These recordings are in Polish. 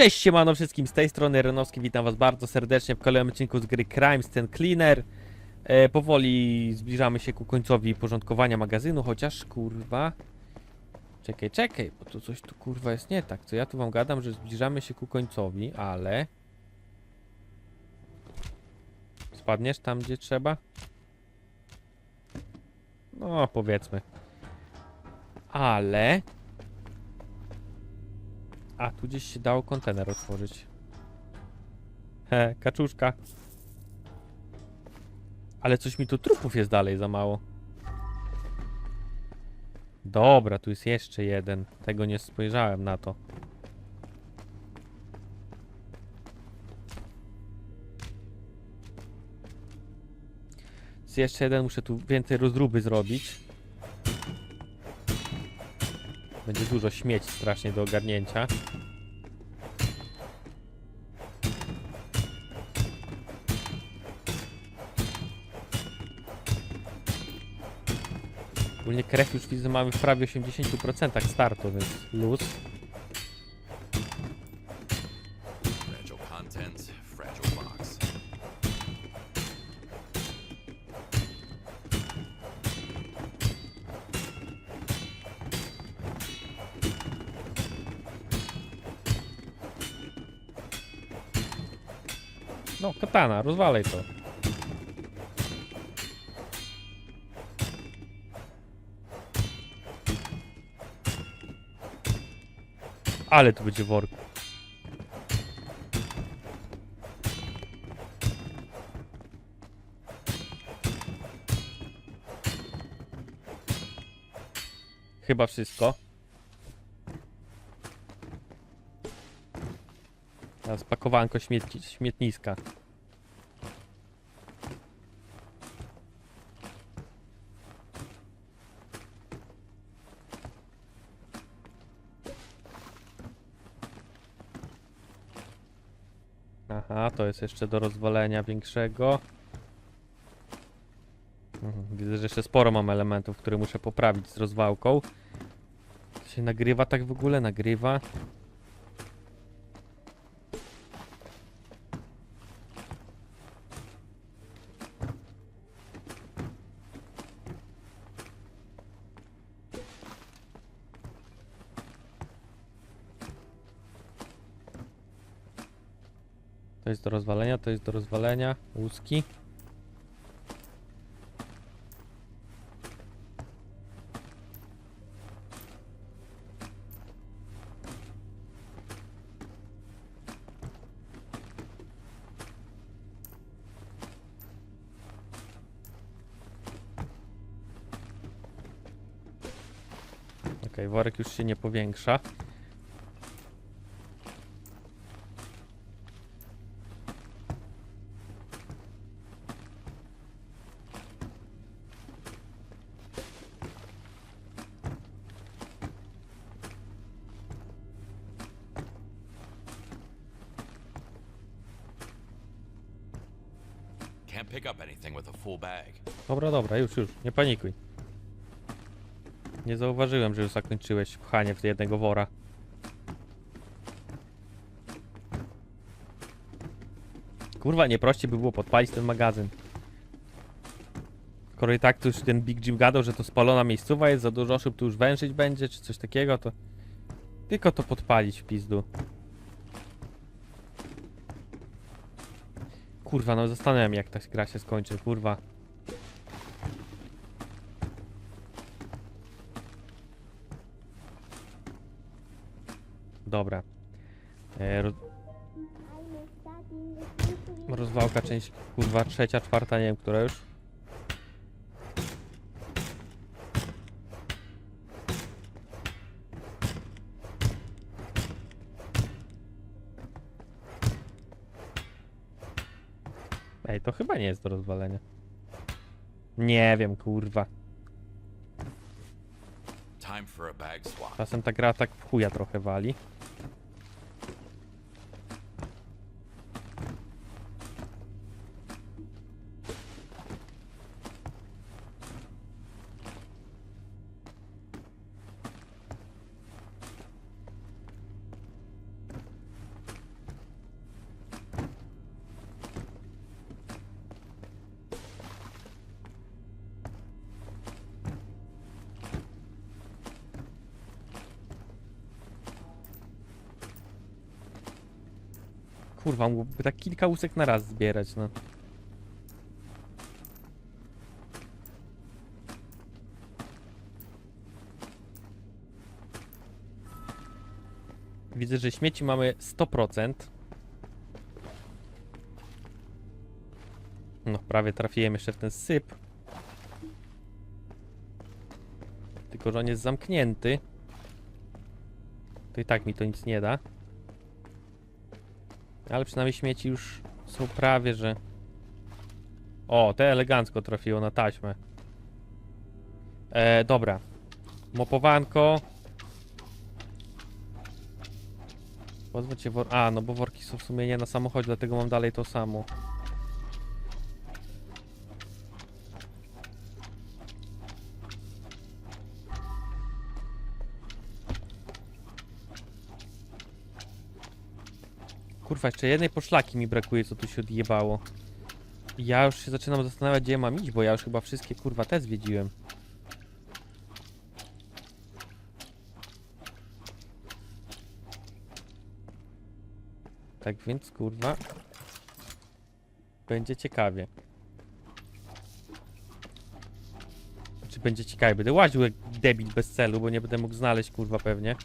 Cześć, siemano wszystkim, z tej strony Renowski, witam was bardzo serdecznie w kolejnym odcinku z gry Crime Scene Cleaner. E, powoli zbliżamy się ku końcowi porządkowania magazynu, chociaż kurwa... Czekaj, czekaj, bo tu coś tu kurwa jest nie tak, co ja tu wam gadam, że zbliżamy się ku końcowi, ale... Spadniesz tam, gdzie trzeba? No, powiedzmy. Ale... A, tu gdzieś się dało kontener otworzyć. He, kaczuszka. Ale coś mi tu trupów jest dalej za mało. Dobra, tu jest jeszcze jeden. Tego nie spojrzałem na to. Jest jeszcze jeden, muszę tu więcej rozruby zrobić. Będzie dużo śmieci strasznie do ogarnięcia. Ogólnie krew już widzę mamy w prawie 80% startu, więc luz. No, katana, rozwalaj to. Ale tu będzie work. Chyba wszystko. Teraz pakowanko śmietni śmietniska. Aha, to jest jeszcze do rozwalenia większego. Mhm, Widzę, że jeszcze sporo mam elementów, które muszę poprawić z rozwałką. Się nagrywa tak w ogóle? Nagrywa. To jest do rozwalenia, to jest do rozwalenia. Łuski. Okej, worek już się nie powiększa. Can't pick up anything with a full bag. Dobra, dobra, już, już, nie panikuj. Nie zauważyłem, że już zakończyłeś pchanie w jednego wora. Kurwa, nie prościej by było podpalić ten magazyn. Skoro i tak tu już ten Big Jim gadał, że to spalona miejscowa jest, za dużo osób tu już wężyć będzie, czy coś takiego, to... Tylko to podpalić w pizdu. Kurwa, no zastanawiam jak ta gra się skończy, kurwa. Dobra. E, roz... Rozwałka część, kurwa, trzecia, czwarta, nie wiem, która już. Ej, to chyba nie jest do rozwalenia. Nie wiem, kurwa. Czasem ta gra tak w chuja trochę wali. Kurwa, mógłby tak kilka łusek na raz zbierać, no. Widzę, że śmieci mamy 100%. No, prawie trafiłem jeszcze w ten syp. Tylko, że on jest zamknięty. To i tak mi to nic nie da. Ale przynajmniej śmieci już są prawie, że... O, te elegancko trafiło na taśmę. E, dobra. Mopowanko. Pozwólcie wor... A, no bo worki są w sumie nie na samochodzie, dlatego mam dalej to samo. Kurwa, jeszcze jednej poszlaki mi brakuje, co tu się odjebało. Ja już się zaczynam zastanawiać, gdzie mam iść, bo ja już chyba wszystkie kurwa te zwiedziłem. Tak więc kurwa. Będzie ciekawie. Czy będzie ciekawie? Będę łaził jak debil bez celu, bo nie będę mógł znaleźć kurwa pewnie.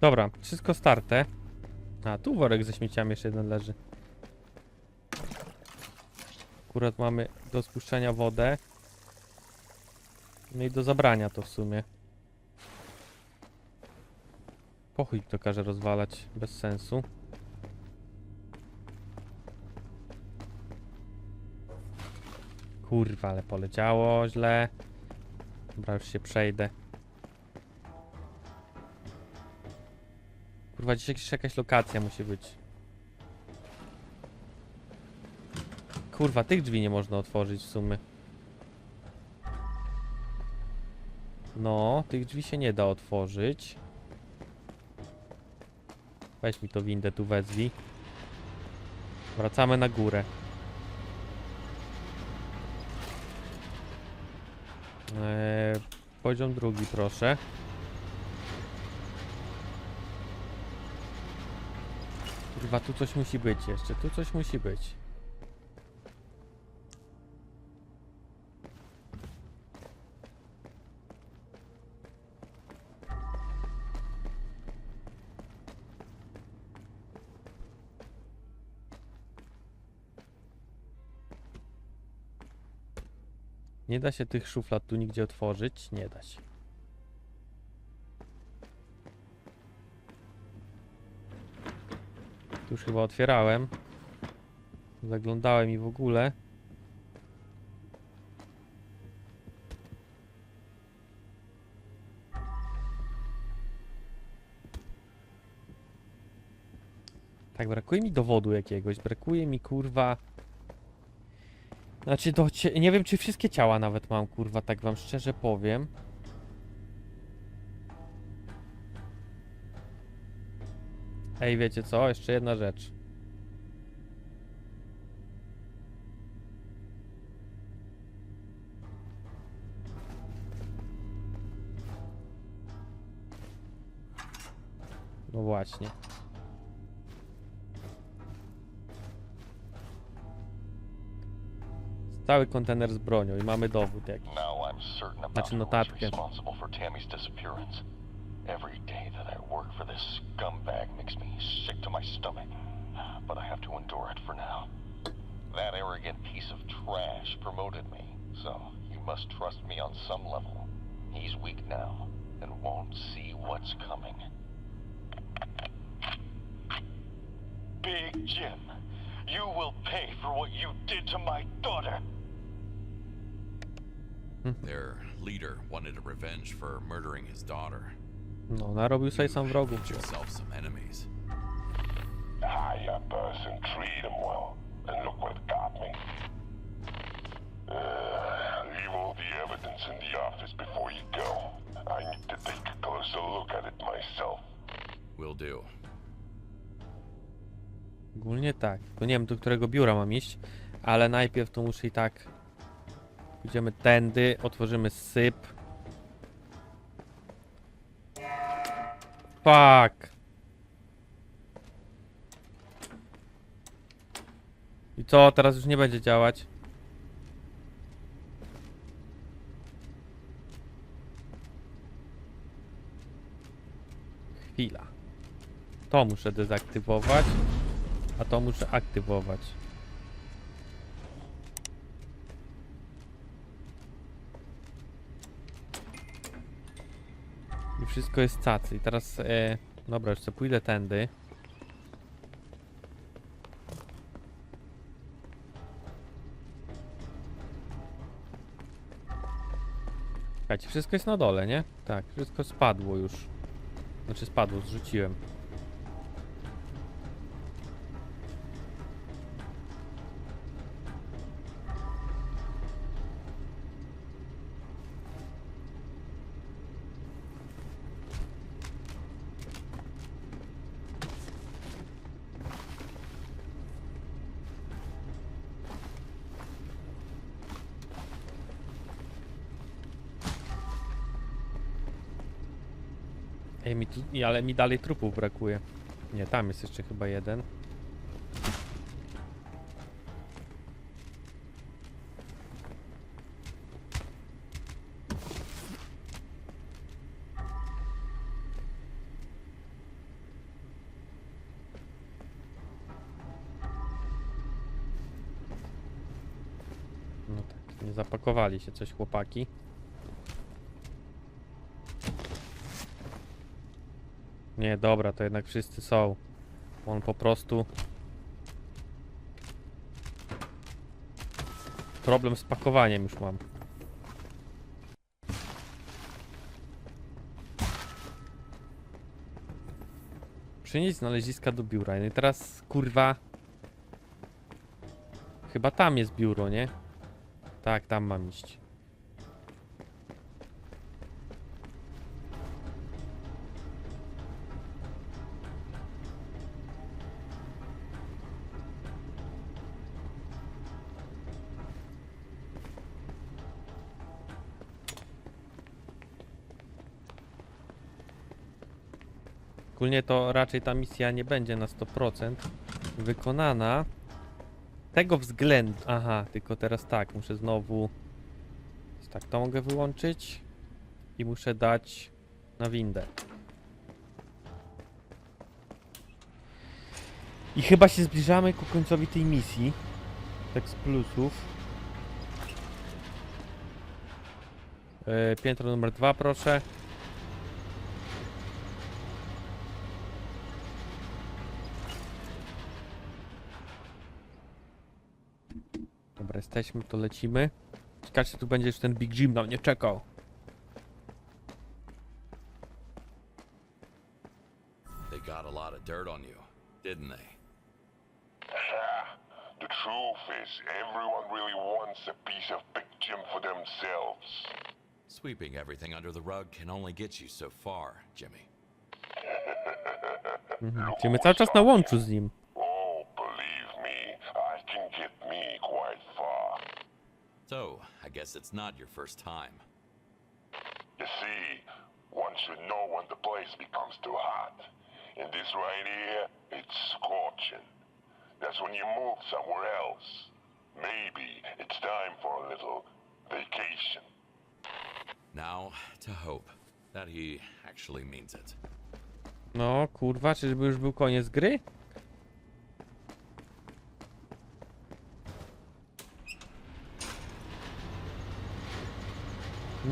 Dobra, wszystko starte. A, tu worek ze śmieciami jeszcze jeden leży. Akurat mamy do spuszczenia wodę. No i do zabrania to w sumie. Pochuj to każe rozwalać, bez sensu. Kurwa, ale poleciało źle. Dobra, już się przejdę. Kurwa, gdzieś jakaś- lokacja musi być. Kurwa, tych drzwi nie można otworzyć w sumie. No, tych drzwi się nie da otworzyć. Weź mi to windę tu wezwij. Wracamy na górę. Eee, poziom drugi, proszę. Kurwa, tu coś musi być jeszcze, tu coś musi być. Nie da się tych szuflad tu nigdzie otworzyć? Nie da się. Już chyba otwierałem. Zaglądałem i w ogóle. Tak, brakuje mi dowodu jakiegoś. Brakuje mi kurwa. Znaczy, do, nie wiem, czy wszystkie ciała nawet mam, kurwa, tak wam szczerze powiem. Ej, wiecie co? Jeszcze jedna rzecz. No właśnie. Cały kontener z bronią i mamy dowód jakiś. Znaczy notatkę. Responsible for Tammy's disappearance. Every day that I work for this scumbag makes me sick to my stomach. But I have to endure it for now. That arrogant piece of trash promoted me, so you must trust me on some level. He's weak now and won't see what's coming. Big Jim, you will pay for what you did to my daughter. Hmm. Their leader wanted a revenge for murdering his daughter. No, narobił sobie sam wrogów. Uh. Ogólnie tak. Tylko nie wiem, do którego biura mam iść, ale najpierw to muszę i tak. Pójdziemy tędy, otworzymy syp. Fuck. I co, teraz już nie będzie działać? Chwila. To muszę dezaktywować. A to muszę aktywować. I wszystko jest cacy. I teraz, e, dobra, jeszcze pójdę tędy. Słuchajcie, wszystko jest na dole, nie? Tak, wszystko spadło już. Znaczy spadło, zrzuciłem. Ej, mi tu, ale mi dalej trupów brakuje. Nie, tam jest jeszcze chyba jeden. No tak, nie zapakowali się coś chłopaki. Nie, dobra, to jednak wszyscy są. On po prostu. Problem z pakowaniem już mam. Przynieść znaleziska do biura. No i teraz kurwa. Chyba tam jest biuro, nie? Tak, tam mam iść. Ogólnie to raczej ta misja nie będzie na 100% wykonana. Tego względu. Aha, tylko teraz tak, muszę znowu. Tak, to mogę wyłączyć. I muszę dać na windę. I chyba się zbliżamy ku końcowi tej misji. Tak z plusów. Yy, piętro numer dwa, proszę. Dobra, jesteśmy, to lecimy. Ciekawe, czy tu będzie już ten Big Jim na mnie czekał. They got a lot of dirt on you, didn't they? The truth is, everyone really wants a piece of Big Jim for themselves. Sweeping everything under the rug can only get you so far, Jimmy. Mhm. Czyli my cały czas na łączu z nim. So, I guess it's not your first time. You see, one should know when the place becomes too hot. And this right here, it's scorching. That's when you move somewhere else. Maybe it's time for a little vacation. Now, to hope that he actually means it. No, kurwa, czyżby już był koniec gry?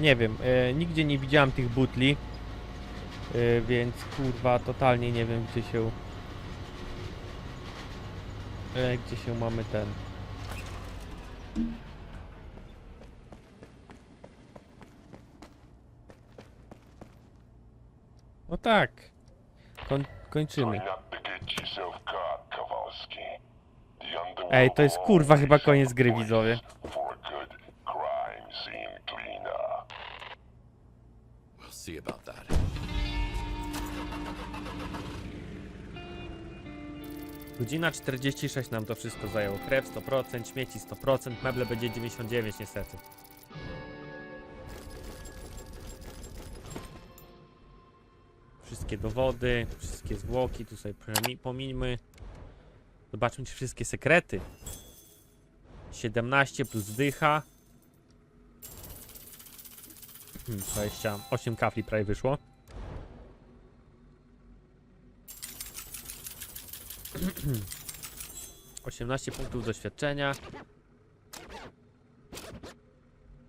Nie wiem, e, nigdzie nie widziałem tych butli. E, więc kurwa, totalnie nie wiem gdzie się... E, gdzie się mamy ten... No tak. Koń, kończymy. Ej, to jest kurwa chyba koniec gry, widzowie. Godzina 46 nam to wszystko zajęło. Krew 100%, śmieci 100%, meble będzie 99 niestety. Wszystkie dowody, wszystkie zwłoki, tu sobie pomi- pomińmy. Zobaczmy czy wszystkie sekrety. 17 plus dycha. Hmm, 28 kafli prawie wyszło. Osiemnaście punktów doświadczenia.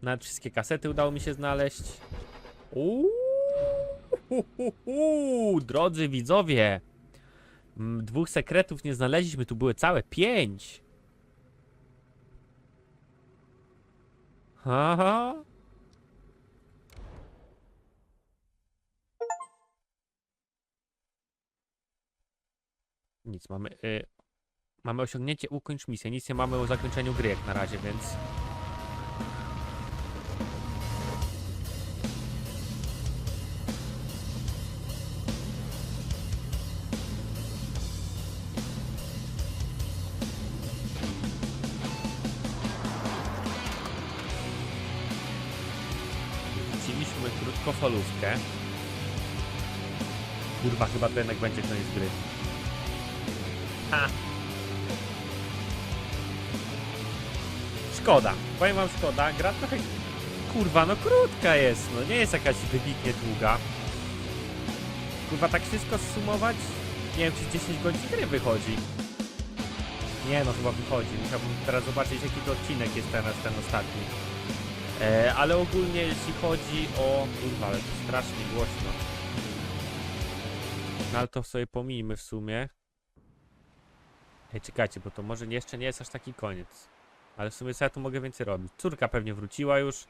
Nawet wszystkie kasety udało mi się znaleźć. Uuu, drodzy widzowie. Dwóch sekretów nie znaleźliśmy, tu były całe pięć. Haha. Nic, mamy. Y, mamy osiągnięcie ukończ misję. Nic nie mamy o zakończeniu gry jak na razie, więc. Wróciliśmy krótkofalówkę. Kurwa, chyba to jednak będzie koniec gry. Szkoda. Powiem wam szkoda. Gra trochę... Kurwa, no krótka jest. No nie jest jakaś wybitnie długa. Kurwa, tak wszystko zsumować? Nie wiem, czy 10 godzin gry wychodzi. Nie no, chyba wychodzi. Musiałbym teraz zobaczyć, jaki to odcinek jest teraz, ten ostatni. E, ale ogólnie, jeśli chodzi o... Kurwa, ale to strasznie głośno. No ale to sobie pomijmy w sumie. Ej, czekajcie, bo to może jeszcze nie jest aż taki koniec. Ale w sumie co ja tu mogę więcej robić? Córka pewnie wróciła już.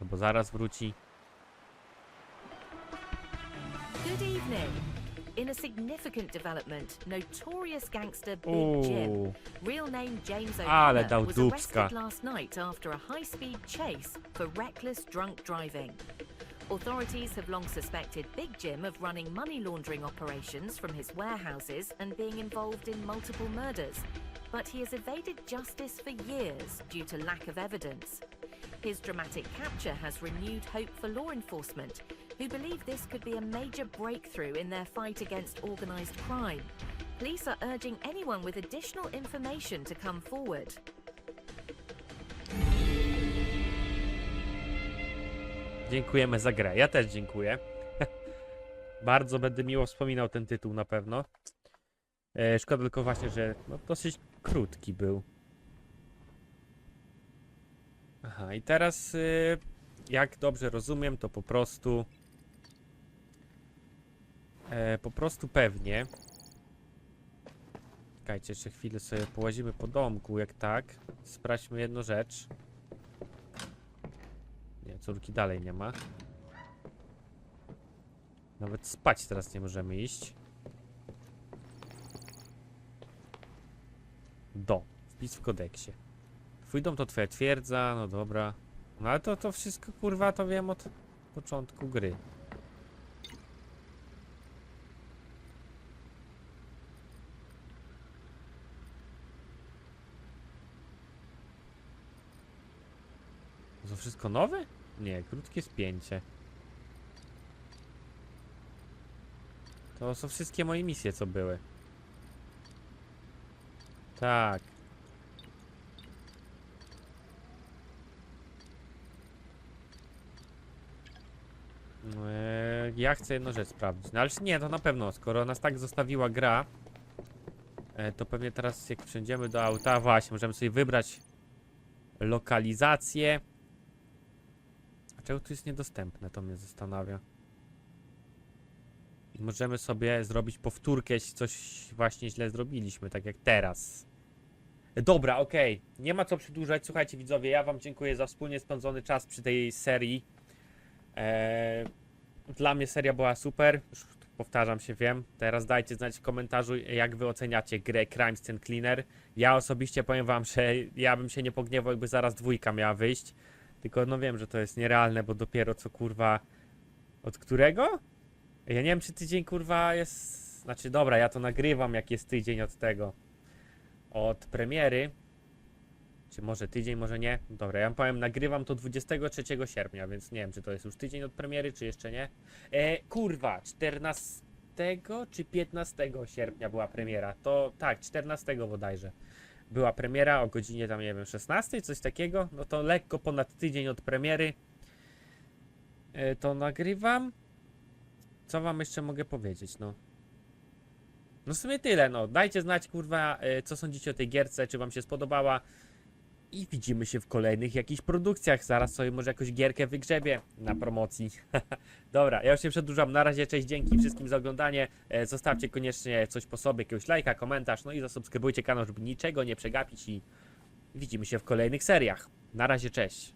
Albo zaraz wróci. Good evening. In a significant development, notorious gangster Big Jim, real name James Ale O'Connor, dał was arrested last night after a high-speed chase for reckless drunk driving. Authorities have long suspected Big Jim of running money laundering operations from his warehouses and being involved in multiple murders, but he has evaded justice for years due to lack of evidence. His dramatic capture has renewed hope for law enforcement, who believe this could be a major breakthrough in their fight against organised crime. Police are urging anyone with additional information to come forward. Dziękujemy za grę. Ja też dziękuję. Bardzo będę miło wspominał ten tytuł na pewno. E, szkoda tylko właśnie, że no, dosyć krótki był. Aha, i teraz y, jak dobrze rozumiem, to po prostu e, po prostu pewnie Czekajcie, jeszcze chwilę sobie połazimy po domku, jak tak. Sprawdźmy jedną rzecz. Córki dalej nie ma. Nawet spać teraz nie możemy iść. Do. Wpis w kodeksie. Twój dom to twoja twierdza, no dobra. No ale to, to wszystko kurwa to wiem od początku gry. To wszystko nowe? Nie, krótkie spięcie. To są wszystkie moje misje, co były. Tak. Eee, ja chcę jedną rzecz sprawdzić. No ale nie, to na pewno, skoro nas tak zostawiła gra, e, to pewnie teraz jak wsiądziemy do auta, właśnie, możemy sobie wybrać lokalizację. Czego tu jest niedostępne, to mnie zastanawia. Możemy sobie zrobić powtórkę, jeśli coś właśnie źle zrobiliśmy, tak jak teraz. Dobra, okej. Nie ma co przedłużać. Słuchajcie, widzowie, ja Wam dziękuję za wspólnie spędzony czas przy tej serii. Eee, dla mnie seria była super. Już powtarzam się, wiem. Teraz dajcie znać w komentarzu, jak Wy oceniacie grę Crime Scene Cleaner. Ja osobiście powiem Wam, że ja bym się nie pogniewał, jakby zaraz dwójka miała wyjść. Tylko no wiem, że to jest nierealne, bo dopiero co kurwa. Od którego? Ja nie wiem, czy tydzień kurwa jest. Znaczy, dobra, ja to nagrywam, jak jest tydzień od tego. Od premiery. Czy może tydzień, może nie? Dobra, ja powiem, nagrywam to 23 sierpnia, więc nie wiem, czy to jest już tydzień od premiery, czy jeszcze nie. E, kurwa, 14 czy 15 sierpnia była premiera. To tak, 14 bodajże. Była premiera o godzinie tam, nie wiem, 16, coś takiego. No to lekko ponad tydzień od premiery. E, to nagrywam. Co wam jeszcze mogę powiedzieć, no? No w sumie tyle, no. Dajcie znać, kurwa, e, co sądzicie o tej gierce, czy wam się spodobała. I widzimy się w kolejnych jakichś produkcjach. Zaraz sobie może jakąś gierkę wygrzebię na promocji. Dobra, ja już się przedłużam. Na razie, cześć, dzięki wszystkim za oglądanie. E, Zostawcie koniecznie coś po sobie, jakiegoś lajka, komentarz, no i zasubskrybujcie kanał, żeby niczego nie przegapić i widzimy się w kolejnych seriach. Na razie, cześć.